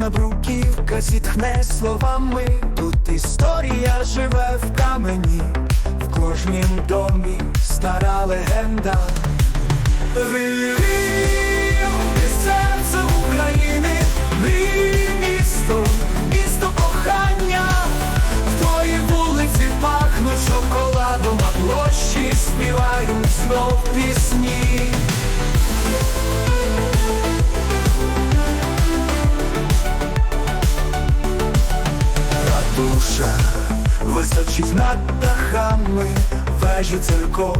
Кожна бруківка зітхне словами, тут історія живе в камені, в кожнім домі стара легенда. Ти серце України, Львів місто, місто кохання, в твої вулиці пахнуть шоколадом, а площі співають знов пісні. Душа височить над дахами вежі церков,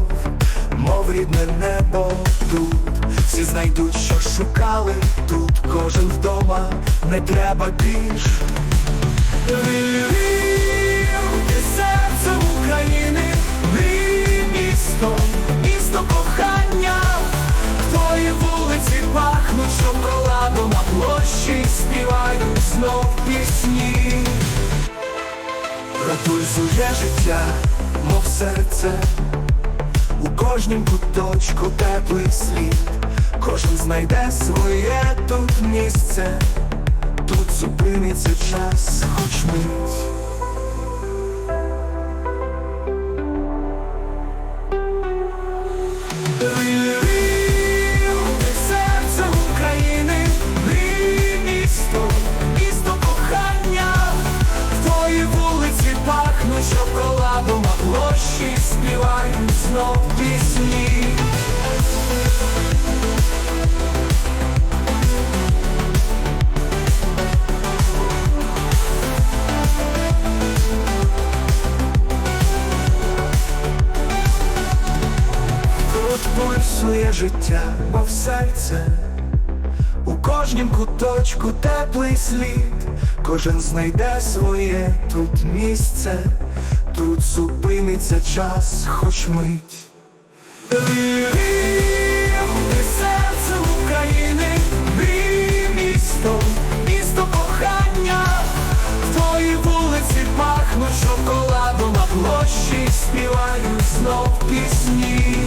мов рідне небо тут. Всі знайдуть, що шукали тут, кожен вдома не треба більш. Львів, ти серце України, місто, місто кохання, твої вулиці пахнуть шоколадом, а площі співають знов пісні. Пульсує життя, мов серце, у кожнім куточку теплий слід, кожен знайде своє тут місце, тут зупиниться час, хоч мить. Площі співають знов пісні. Тут пульсує життя, мов серце, у кожнім куточку теплий слід, кожен знайде своє тут місце, тут зупиниться час, хоч мить. Львів, ти серце України, мрій місто, місто кохання, твої вулиці пахнуть шоколадом, а площі співають знов пісні.